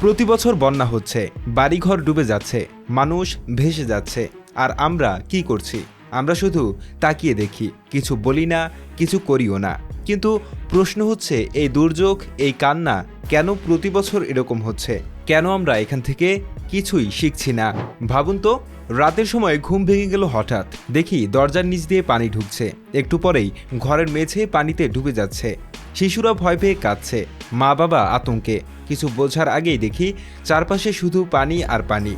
প্রতি বছর বন্যা হচ্ছে, বাড়িঘর ডুবে যাচ্ছে, মানুষ ভেসে যাচ্ছে। আর আমরা কি করছি? আমরা শুধু তাকিয়ে দেখি, কিছু বলি না, কিছু করিও না। কিন্তু প্রশ্ন হচ্ছে, এই দুর্যোগ, এই কান্না কেন প্রতি বছর এরকম হচ্ছে? কেন আমরা এখান থেকে কিছুই শিখছি না? ভাবুন তো, রাতের সময় ঘুম ভেঙে গেল হঠাৎ। দেখি দরজার নিচ দিয়ে পানি ঢুকছে। একটু পরেই ঘরের মেঝে পানিতে ডুবে যাচ্ছে। শিশুরা ভয় পেয়ে কাঁদছে। মা বাবা আতঙ্কে। কিছু বোঝার আগেই দেখি চারপাশে শুধু পানি আর পানি।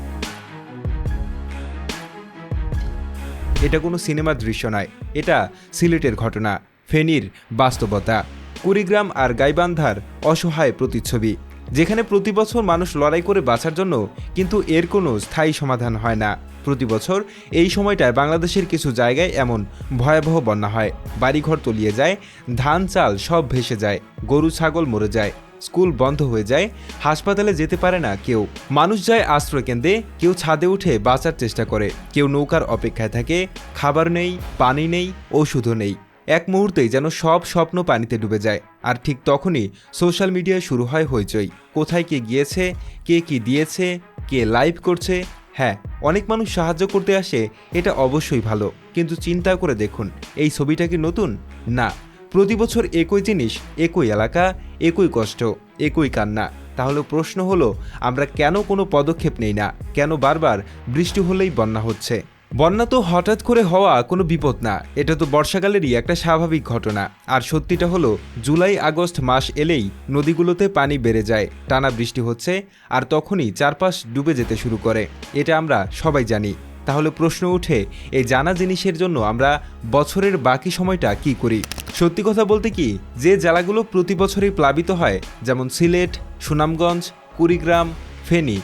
এটা কোনো সিনেমার দৃশ্য নয়। এটা সিলেটের ঘটনা, ফেনীর বাস্তবতা। কুড়িগ্রাম আর গাইবান্ধার অসহায় প্রতিচ্ছবি। যেখানে প্রতি বছর মানুষ লড়াই করে বাঁচার জন্য কিন্তু এর কোনো স্থায়ী সমাধান হয় না। প্রতি বছর এই সময়টায় বাংলাদেশের কিছু জায়গায় এমন ভয়াবহ বন্যা হয়। বাড়িঘর তলিয়ে যায়, ধান, চাল সব ভেসে যায়, গরু, ছাগল মরে যায়, স্কুল বন্ধ হয়ে যায়, হাসপাতালে যেতে পারে না কেউ। মানুষ যায় আশ্রয় কেন্দ্রে, কেউ ছাদে উঠে বাঁচার চেষ্টা করে, কেউ নৌকার অপেক্ষায় থাকে, খাবার নেই, পানি নেই, ওষুধও নেই। এক মুহূর্তেই যেন সব স্বপ্ন পানিতে ডুবে যায়। আর ঠিক তখনই সোশ্যাল মিডিয়ায় শুরু হয় হইচই। কোথায় কে গিয়েছে, কে কি দিয়েছে, কে লাইভ করছে হ্যাঁ অনেক মানুষ সাহায্য করতে আসে, এটা অবশ্যই ভালো। কিন্তু চিন্তা করে দেখুন, এই ছবিটা কি নতুন? না। প্রতি বছর একই জিনিস, একই এলাকা, একই কষ্ট, একই কান্না। তাহলে প্রশ্ন হলো, আমরা কেন কোনো পদক্ষেপ নেই না? কেন বারবার বৃষ্টি হলেই বন্যা হচ্ছে? বন্যা তো হঠাৎ করে হওয়া কোনো বিপদ না, এটা তো বর্ষাকালেরই একটা স্বাভাবিক ঘটনা। আর সত্যিটা হলো, জুলাই আগস্ট মাস এলেই নদীগুলোতে পানি বেড়ে যায়, টানা বৃষ্টি হচ্ছে, আর তখনই চারপাশ ডুবে যেতে শুরু করে, এটা আমরা সবাই জানি। তাহলে প্রশ্ন উঠে এই জানা জিনিসের জন্য আমরা বছরের বাকি সময়টা কি করি? সত্যি কথা বলতে কি, যে জেলাগুলো প্রতি বছরই প্লাবিত হয়, যেমন সিলেট, সুনামগঞ্জ, কুড়িগ্রাম, ফেনী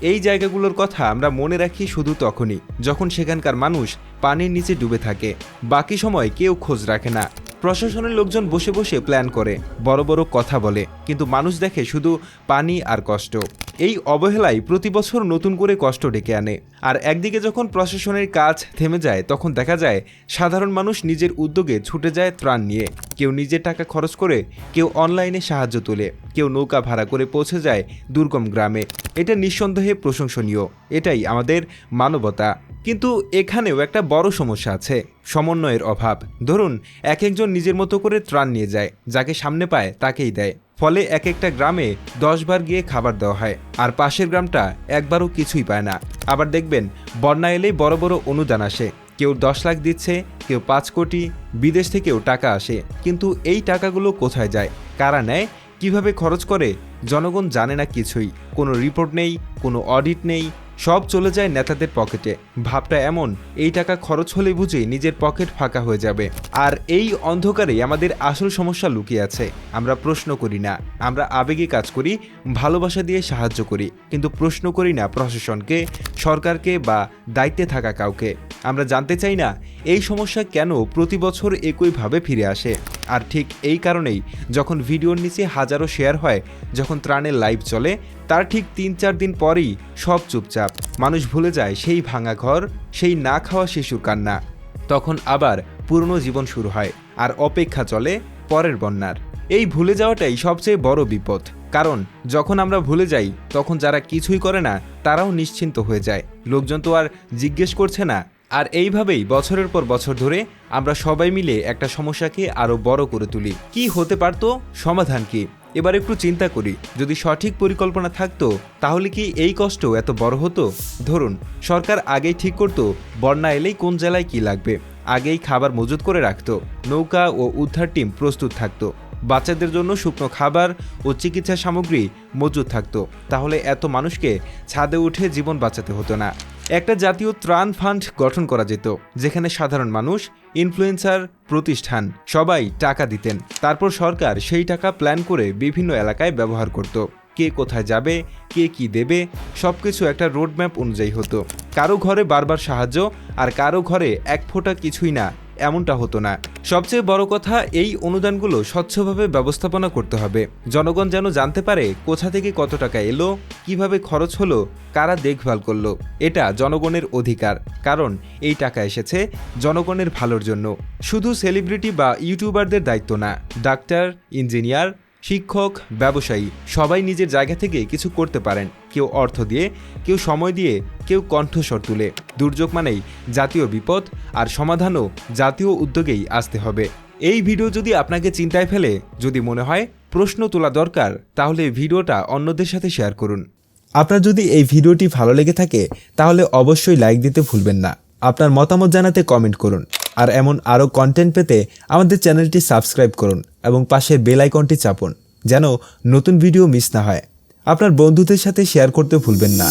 এই জায়গাগুলোর কথা আমরা মনে রাখি শুধু তখনই, যখন সেখানকার মানুষ পানির নিচে ডুবে থাকে, বাকি সময় কেউ খোঁজ রাখে না। প্রশাসনের লোকজন বসে বসে প্ল্যান করে, বড় বড় কথা বলে, কিন্তু মানুষ দেখে শুধু পানি আর কষ্ট। এই অবহেলায় প্রতি বছর নতুন করে কষ্ট ডেকে আনে। আর একদিকে যখন প্রশাসনের কাজ থেমে যায়, তখন দেখা যায় সাধারণ মানুষ নিজের উদ্যোগে ছুটে যায় ত্রাণ নিয়ে। কেউ নিজের টাকা খরচ করে, কেউ অনলাইনে সাহায্য তোলে। কেউ নৌকা ভাড়া করে পৌঁছে যায় দুর্গম গ্রামে। এটা নিঃসন্দেহে প্রশংসনীয়। এটাই আমাদের মানবতা। কিন্তু এখানেও একটা বড় সমস্যা আছে, সমন্বয়ের অভাব। ধরুন এক একজন নিজের মতো করে ত্রাণ নিয়ে যায়, যাকে সামনে পায় তাকেই দেয়। ফলে এক একটা গ্রামে দশবার গিয়ে খাবার দেওয়া হয়, আর পাশের গ্রামটা একবারও কিছুই পায় না। আবার দেখবেন, বন্যা এলেই বড় বড় অনুদান আসে। কেউ দশ লাখ দিচ্ছে, কেউ পাঁচ কোটি, বিদেশ থেকেও টাকা আসে। কিন্তু এই টাকাগুলো কোথায় যায়? কারা নেয়? কীভাবে খরচ করে? জনগণ জানে না কিছুই। কোনো রিপোর্ট নেই, কোনো অডিট নেই সব চলে যায় নেতাদের পকেটে। ভাবটা এমন, এই টাকা খরচ হলে বুঝে নিজের পকেট ফাঁকা হয়ে যাবে। আর এই অন্ধকারেই আমাদের আসল সমস্যা লুকিয়ে আছে। আমরা প্রশ্ন করি না, আমরা আবেগে কাজ করি, ভালোবাসা দিয়ে সাহায্য করি। কিন্তু প্রশ্ন করি না প্রশাসনকে, সরকারকে বা দায়িত্বে থাকা কাউকে। আমরা জানতে চাই না, এই সমস্যা কেন প্রতি বছর একইভাবে ফিরে আসে? আর ঠিক এই কারণেই যখন ভিডিওর নিচে হাজারো শেয়ার হয়, যখন ত্রাণের লাইভ চলে, তার ঠিক তিন চার দিন পরেই সব চুপচাপ। মানুষ ভুলে যায় সেই ভাঙা ঘর, সেই না খাওয়া শিশুর কান্না। তখন আবার পুরনো জীবন শুরু হয় আর অপেক্ষা চলে পরের বন্যার। এই ভুলে যাওয়াটাই সবচেয়ে বড় বিপদ। কারণ যখন আমরা ভুলে যাই, তখন যারা কিছুই করে না, তারাও নিশ্চিন্ত হয়ে যায়। লোকজন তো আর জিজ্ঞেস করছে না আর এইভাবেই বছরের পর বছর ধরে আমরা সবাই মিলে একটা সমস্যাকে আরও বড় করে তুলি। কি হতে পারতো? সমাধান কি? এবার একটু চিন্তা করি। যদি সঠিক পরিকল্পনা থাকতো, তাহলে কি এই কষ্ট এত বড় হতো? ধরুন, সরকার আগেই ঠিক করতো বন্যা এলেই কোন জেলায় কি লাগবে। আগেই খাবার মজুত করে রাখতো। নৌকা ও উদ্ধার টিম প্রস্তুত থাকতো। বাচ্চাদের জন্য শুকনো খাবার ও চিকিৎসা সামগ্রী মজুদ থাকতো। তাহলে এত মানুষকে ছাদে উঠে জীবন বাঁচাতে হতো না। একটা জাতীয় ত্রাণ ফান্ড গঠন করা যেত, যেখানে সাধারণ মানুষ ইনফ্লুয়েন্সার প্রতিষ্ঠান সবাই টাকা দিতেন। তারপর সরকার সেই টাকা প্ল্যান করে বিভিন্ন এলাকায় ব্যবহার করত। কে কোথায় যাবে, কে কি দেবে সব কিছু একটা রোডম্যাপ অনুযায়ী হতো। কারও ঘরে বারবার সাহায্য আর কারও ঘরে এক ফোঁটা কিছুই না। এমনটা হতো না। সবচেয়ে বড় কথা, এই অনুদানগুলো স্বচ্ছভাবে ব্যবস্থাপনা করতে হবে। জনগণ যেন জানতে পারে কোথা থেকে কত টাকা এলো, কীভাবে খরচ হলো, কারা দেখভাল করল। এটা জনগণের অধিকার, কারণ এই টাকা এসেছে জনগণের ভালোর জন্য। শুধু সেলিব্রিটি বা ইউটিউবারদের দায়িত্ব না, ডাক্তার, ইঞ্জিনিয়ার শিক্ষক, ব্যবসায়ী, সবাই নিজের জায়গা থেকে কিছু করতে পারেন। কেউ অর্থ দিয়ে, কেউ সময় দিয়ে, কেউ কণ্ঠস্বর তুলে। দুর্যোগ মানেই জাতীয় বিপদ আর সমাধানও জাতীয় উদ্যোগেই আসতে হবে। এই ভিডিও যদি আপনাকে চিন্তায় ফেলে, যদি মনে হয় প্রশ্ন তোলা দরকার, তাহলে ভিডিওটা অন্যদের সাথে শেয়ার করুন। আপনার যদি এই ভিডিওটি ভালো লেগে থাকে, তাহলে অবশ্যই লাইক দিতে ভুলবেন না। আপনার মতামত জানাতে কমেন্ট করুন। আর এমন আরও কন্টেন্ট পেতে আমাদের চ্যানেলটি সাবস্ক্রাইব করুন এবং পাশের বেল আইকনটি চাপুন, যেন নতুন ভিডিও মিস না হয়। আপনার বন্ধুদের সাথে শেয়ার করতে ভুলবেন না।